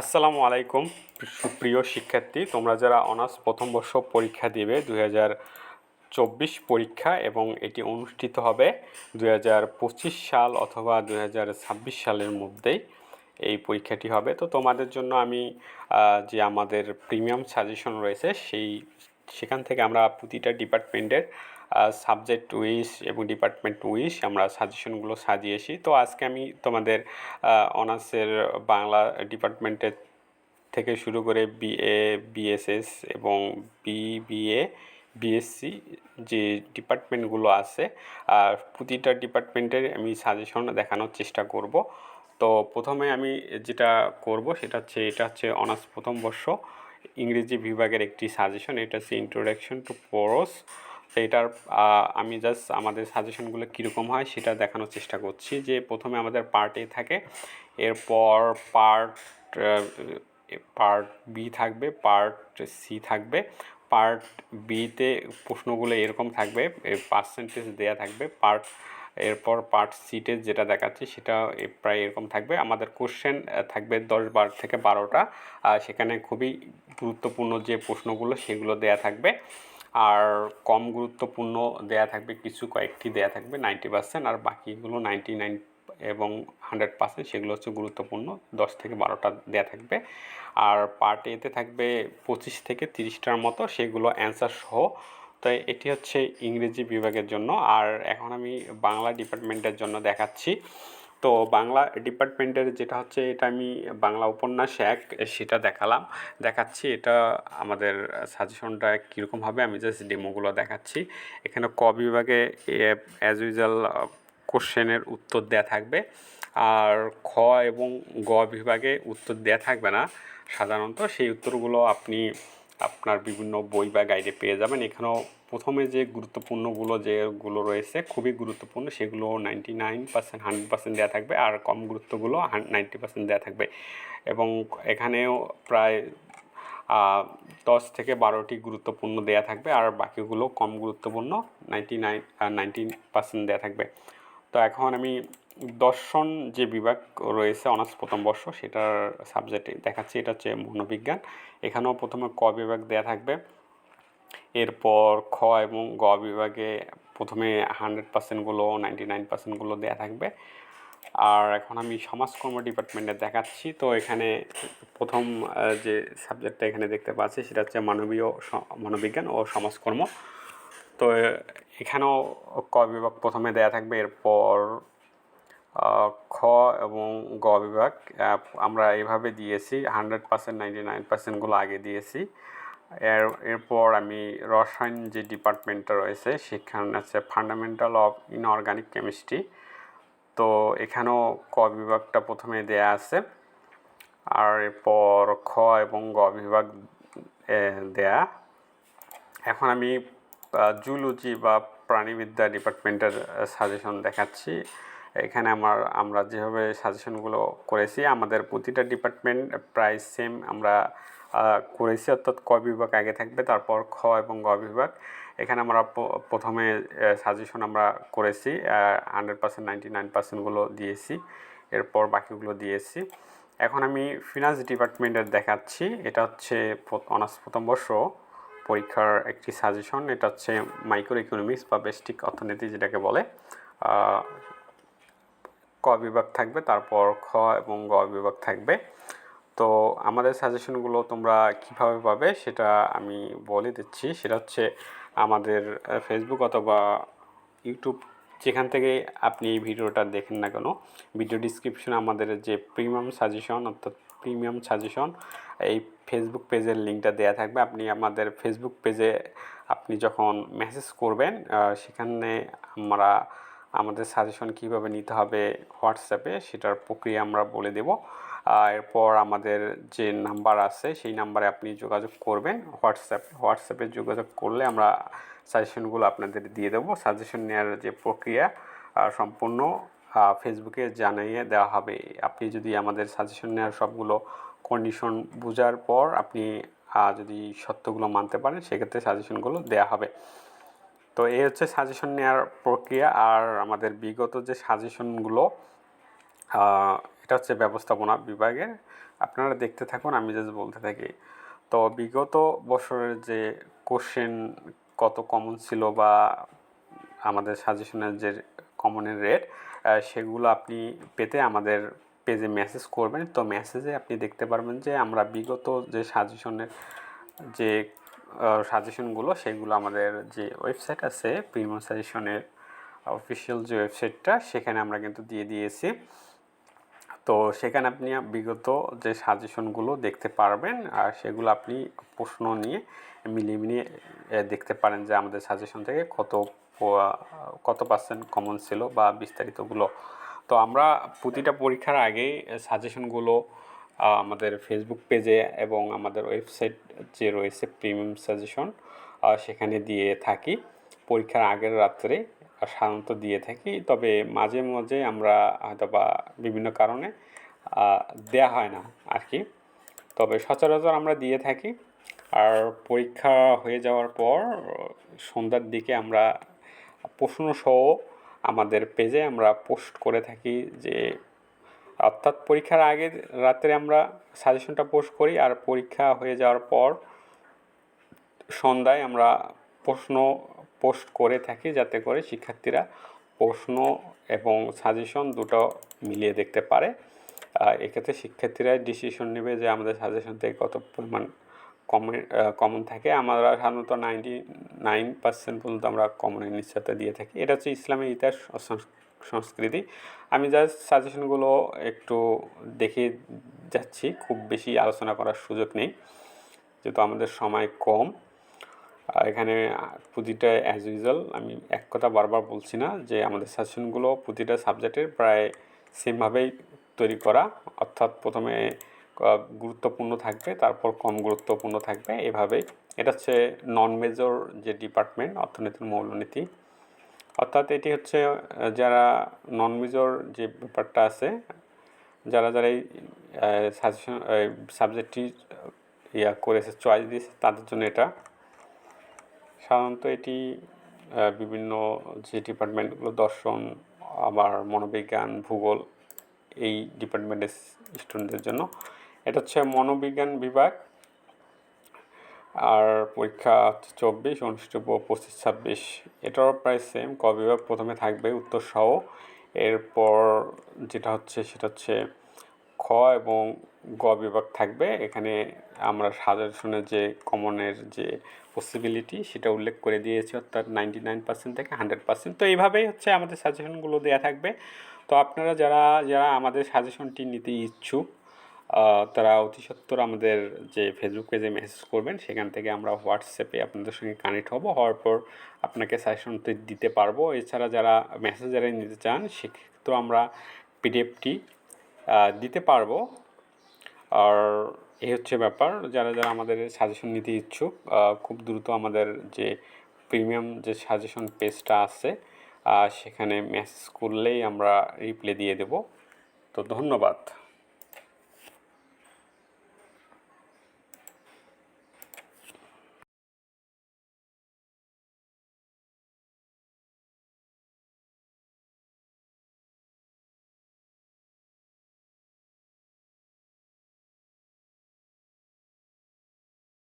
আসসালামু আলাইকুম, সুপ্রিয় শিক্ষার্থী। তোমরা যারা অনার্স প্রথম বর্ষ পরীক্ষা দিবে হাজার চব্বিশ পরীক্ষা এবং এটি অনুষ্ঠিত হবে দুই হাজার পঁচিশ সাল অথবা দুই হাজার ছাব্বিশ সালের মধ্যেই এই পরীক্ষাটি হবে। তো তোমাদের জন্য আমি যে আমাদের প্রিমিয়াম সাজেশন রয়েছে, সেই, সেখান থেকে আমরা প্রতিটা ডিপার্টমেন্টের সাবজেক্ট উইশ এবং ডিপার্টমেন্ট উইশ আমরা সাজেশনগুলো সাজিয়েছি। তো আজকে আমি তোমাদের অনার্সের বাংলা ডিপার্টমেন্টের থেকে শুরু করে বিএ বিএসএস এবং বিবিএ বিএসসি যে ডিপার্টমেন্টগুলো আছে আর প্রতিটা ডিপার্টমেন্টের আমি সাজেশন দেখানোর চেষ্টা করব। তো প্রথমে আমি যেটা করব সেটা হচ্ছে, এটা হচ্ছে অনার্স প্রথম বর্ষ, ইংরেজি বিভাগের একটি সাজেশন এটা হচ্ছে ইন্ট্রোডাকশন টু পোরস তো এটার আমি জাস্ট আমাদের সাজেশনগুলো কীরকম হয় সেটা দেখানোর চেষ্টা করছি যে প্রথমে আমাদের পার্ট এ থাকে, এরপর পার্ট পার্ট বি থাকবে পার্ট সি থাকবে পার্ট বিতে প্রশ্নগুলো এরকম থাকবে পার্সেন্টেজ দেয়া থাকবে পার্ট এরপর পার্ট সিটে যেটা দেখাচ্ছি সেটা প্রায় এরকম থাকবে। আমাদের কোশ্চেন থাকবে দশ বার থেকে বারোটা সেখানে খুবই গুরুত্বপূর্ণ যে প্রশ্নগুলো সেগুলো দেয়া থাকবে। আর কম গুরুত্বপূর্ণ দেয়া থাকবে, কিছু কয়েকটি দেয়া থাকবে নাইনটি পার্সেন্ট আর বাকিগুলো নাইনটি নাইন এবং হান্ড্রেড পার্সেন্ট সেগুলো হচ্ছে গুরুত্বপূর্ণ, দশ থেকে বারোটা দেয়া থাকবে। আর পার্ট এতে থাকবে পঁচিশ থেকে তিরিশটার মতো, সেগুলো অ্যান্সার সহ। তো এটি হচ্ছে ইংরেজি বিভাগের জন্য। আর এখন আমি বাংলা ডিপার্টমেন্টের জন্য দেখাচ্ছি। তো বাংলা ডিপার্টমেন্টের যেটা হচ্ছে, এটা আমি বাংলা উপন্যাস এক, সেটা দেখালাম। দেখাচ্ছি এটা আমাদের সাজেশনটা কীরকম হবে, আমি জাস্ট ডেমোগুলো দেখাচ্ছি। এখানে ক বিভাগে অ্যাজ ইউজুয়াল কোশ্চেনের উত্তর দেয়া থাকবে। আর খ এবং গ বিভাগে উত্তর দেয়া থাকবে না, সাধারণত সেই উত্তরগুলো আপনি আপনার বিভিন্ন বই বা গাইডে পেয়ে যাবেন। এখানেও প্রথমে যে গুরুত্বপূর্ণগুলো যেগুলো রয়েছে, খুবই গুরুত্বপূর্ণ সেগুলো ninety nine percent hundred percent দেওয়া থাকবে আর কম গুরুত্বগুলো নাইনটি পার্সেন্ট দেওয়া থাকবে। এবং এখানেও প্রায় দশ থেকে বারোটি গুরুত্বপূর্ণ দেয়া থাকবে আর বাকিগুলো কম গুরুত্বপূর্ণ নাইনটি নাইন নাইনটিন পার্সেন্ট দেওয়া থাকবে। তো এখন আমি দর্শন যে বিভাগ রয়েছে অনার্স প্রথম বর্ষ, সেটার সাবজেক্টে দেখাচ্ছি, এটা হচ্ছে মনোবিজ্ঞান। এখানেও প্রথমে ক বিভাগ দেয়া থাকবে। এরপর খ এবং গ বিভাগে প্রথমে হান্ড্রেড পার্সেন্টগুলো নাইনটি নাইন পার্সেন্টগুলো দেওয়া থাকবে। আর এখন আমি সমাজকর্ম ডিপার্টমেন্টে দেখাচ্ছি। তো এখানে প্রথম যে সাবজেক্টটা এখানে দেখতে পাচ্ছি, সেটা হচ্ছে মানবীয় মনোবিজ্ঞান ও সমাজকর্ম। তো এখানেও ক বিভাগ প্রথমে দেয়া থাকবে। এরপর খ এবং গ বিভাগ আমরা এভাবে দিয়েছি হান্ড্রেড পার্সেন্ট নাইনটি নাইন পার্সেন্টগুলো আগে দিয়েছি। এর, এরপর আমি রসায়ন যে ডিপার্টমেন্টটা রয়েছে, সেখানে আছে ফান্ডামেন্টাল অফ ইনঅর্গানিক কেমিস্ট্রি তো এখানেও ক বিভাগটা প্রথমে দেয়া আছে, আর এরপর খ এবং গ বিভাগ দেয়া। এখন আমি জুলজি বা প্রাণীবিদ্যা ডিপার্টমেন্টের সাজেশন দেখাচ্ছি। এখানে আমার, আমরা যেভাবে সাজেশনগুলো করেছি, আমাদের প্রতিটা ডিপার্টমেন্ট প্রায় সেম আমরা করেছি, অর্থাৎ ক বিভাগ আগে থাকবে, তারপর খ এবং গ বিভাগ। এখানে আমরা প্রথমে সাজেশন আমরা করেছি হান্ড্রেড পার্সেন্ট নাইনটি নাইন পার্সেন্টগুলো দিয়েছি, এরপর বাকিগুলো দিয়েছি। এখন আমি ফিনান্স ডিপার্টমেন্টের দেখাচ্ছি, এটা হচ্ছে অনার্স প্রথম বর্ষ পরীক্ষার একটি সাজেশন, এটা হচ্ছে মাইক্রো ইকোনমিক্স বা বেস্টিক অর্থনীতি যেটাকে বলে। ক বিভাগ থাকবে, তারপর খ এবং গ বিভাগ থাকবে। তো আমাদের সাজেশনগুলো তোমরা কীভাবে পাবে সেটা আমি বলে দিচ্ছি। সেটা হচ্ছে আমাদের ফেসবুক অথবা ইউটিউব যেখান থেকে আপনি এই ভিডিওটা দেখেন না কেন, ভিডিও ডিসক্রিপশনে আমাদের যে প্রিমিয়াম সাজেশন অর্থাৎ প্রিমিয়াম সাজেশন এই ফেসবুক পেজের লিঙ্কটা দেওয়া থাকবে। আপনি আমাদের ফেসবুক পেজে আপনি যখন মেসেজ করবেন সেখানে আমরা আমাদের সাজেশন কীভাবে নিতে হবে হোয়াটসঅ্যাপে সেটার প্রক্রিয়া আমরা বলে দেব। এরপর আমাদের যে নাম্বার আছে, সেই নাম্বারে আপনি যোগাযোগ করবেন। হোয়াটসঅ্যাপে হোয়াটসঅ্যাপে যোগাযোগ করলে আমরা সাজেশনগুলো আপনাদের দিয়ে দেবো। সাজেশন নেওয়ার যে প্রক্রিয়া সম্পূর্ণ ফেসবুকে জানিয়ে দেওয়া হবে। আপনি যদি আমাদের সাজেশন নেওয়ার সবগুলো কন্ডিশন বোঝার পর আপনি যদি সত্যগুলো মানতে পারেন, সেক্ষেত্রে সাজেশনগুলো দেওয়া হবে। তো এই হচ্ছে সাজেশন নেওয়ার প্রক্রিয়া আর আমাদের বিগত যে সাজেশনগুলো এটা হচ্ছে ব্যবস্থাপনা বিভাগের আপনারা দেখতে থাকুন, আমি জাস্ট বলতে থাকি। তো বিগত বছরের যে কোশ্চেন কত কমন ছিল বা আমাদের সাজেশনের যে কমনের রেট সেগুলো আপনি পেতে আমাদের পেজে মেসেজ করবেন। তো মেসেজে আপনি দেখতে পারবেন যে আমরা বিগত যে সাজেশনের যে সাজেশনগুলো সেগুলো আমাদের যে ওয়েবসাইট আছে প্রিমিয়াম সাজেশনের অফিসিয়াল যে ওয়েবসাইটটা সেখানে আমরা কিন্তু দিয়ে দিয়েছি। তো সেখানে আপনি বিগত যে সাজেশনগুলো দেখতে পারবেন, আর সেগুলো আপনি প্রশ্ন নিয়ে মিলিয়ে মিলিয়ে দেখতে পারেন যে আমাদের সাজেশন থেকে কত কত পার্সেন্ট কমন ছিল বা বিস্তারিতগুলো। তো আমরা প্রতিটা পরীক্ষার আগেই সাজেশনগুলো আমাদের ফেসবুক পেজে এবং আমাদের ওয়েবসাইট যে রয়েছে প্রিমিয়াম সাজেশন সেখানে দিয়ে থাকি। পরীক্ষার আগের রাত্রে সাধারণত দিয়ে থাকি। তবে মাঝে মাঝে আমরা হয়তো বা বিভিন্ন কারণে দেয়া হয় না আর কি তবে সচরাচর আমরা দিয়ে থাকি। আর পরীক্ষা হয়ে যাওয়ার পর, সন্ধ্যার দিকে আমরা প্রশ্নসহ আমাদের পেজে আমরা পোস্ট করে থাকি যে অর্থাৎ পরীক্ষার আগে রাত্রে আমরা সাজেশনটা পোস্ট করি আর পরীক্ষা হয়ে যাওয়ার পর সন্ধ্যায় আমরা প্রশ্ন পোস্ট করে থাকি যাতে করে শিক্ষার্থীরা প্রশ্ন এবং সাজেশন দুটো মিলিয়ে দেখতে পারে। এক্ষেত্রে শিক্ষার্থীরাই ডিসিশন নেবে যে আমাদের সাজেশন থেকে কত পরিমাণ কমন কমন থাকে। আমরা সাধারণত নাইনটি নাইন পার্সেন্ট পর্যন্ত আমরা কমনের নিশ্চয়তা দিয়ে থাকি। এটা হচ্ছে ইসলামের ইতিহাস সংস্কৃতি। আমি জাস্ট সাজেশনগুলো একটু দেখে যাচ্ছি, খুব বেশি আলোচনা করার সুযোগ নেই, যেহেতু আমাদের সময় কম। এখানে প্রতিটা অ্যাজ ইউজুয়াল আমি এক কথা বারবার বলছি না যে আমাদের সাজেশনগুলো প্রতিটা সাবজেক্টের প্রায় সেমভাবেই তৈরি করা। অর্থাৎ প্রথমে গুরুত্বপূর্ণ থাকবে, তারপর কম গুরুত্বপূর্ণ থাকবে। এভাবেই, এটা হচ্ছে নন মেজর যে ডিপার্টমেন্ট অর্থনীতির মৌলনীতি। অর্থাৎ এটি হচ্ছে যারা নন মেজর যে ব্যাপারটা আছে, যারা যারা এই সাজেশন সাবজেক্টটি ইয়া করেছে চয়েস দিয়েছে, তাদের জন্য এটা। সাধারণত এটি বিভিন্ন যে ডিপার্টমেন্টগুলো, দর্শন, আবার মনোবিজ্ঞান, ভূগোল, এই ডিপার্টমেন্টের স্টুডেন্টদের জন্য। এটা হচ্ছে মনোবিজ্ঞান বিভাগ। আর পরীক্ষা চব্বিশ, অনুষ্ঠিত পঁচিশ, ছাব্বিশ এটাও প্রায় সেম ক বিভাগ প্রথমে থাকবে উত্তর সহ এরপর যেটা হচ্ছে, সেটা হচ্ছে খ এবং গ বিভাগ থাকবে। এখানে আমরা সাজেশনের যে কমনের যে পসিবিলিটি সেটা উল্লেখ করে দিয়েছি, অর্থাৎ নাইনটি নাইন পার্সেন্ট থেকে হান্ড্রেড পার্সেন্ট তো এইভাবেই হচ্ছে আমাদের সাজেশনগুলো দেওয়া থাকবে। তো আপনারা যারা যারা আমাদের সাজেশনটি নিতে ইচ্ছুক তারা অতি সত্বর আমাদের যে ফেসবুক পেজে মেসেজ করবেন, সেখান থেকে আমরা হোয়াটসঅ্যাপে আপনাদের সঙ্গে কানেক্ট হব। হওয়ার পর আপনাকে সাজেশনটি দিতে পারব। এছাড়া যারা মেসেজ যারা নিতে চান, সেক্ষেত্রেও আমরা পিডিএফটি দিতে পারব। আর এই হচ্ছে ব্যাপার, যারা যারা আমাদের সাজেশন নিতে ইচ্ছুক খুব দ্রুত আমাদের যে প্রিমিয়াম যে সাজেশন পেজটা আছে সেখানে মেসেজ করলেই আমরা রিপ্লাই দিয়ে দেব। তো ধন্যবাদ।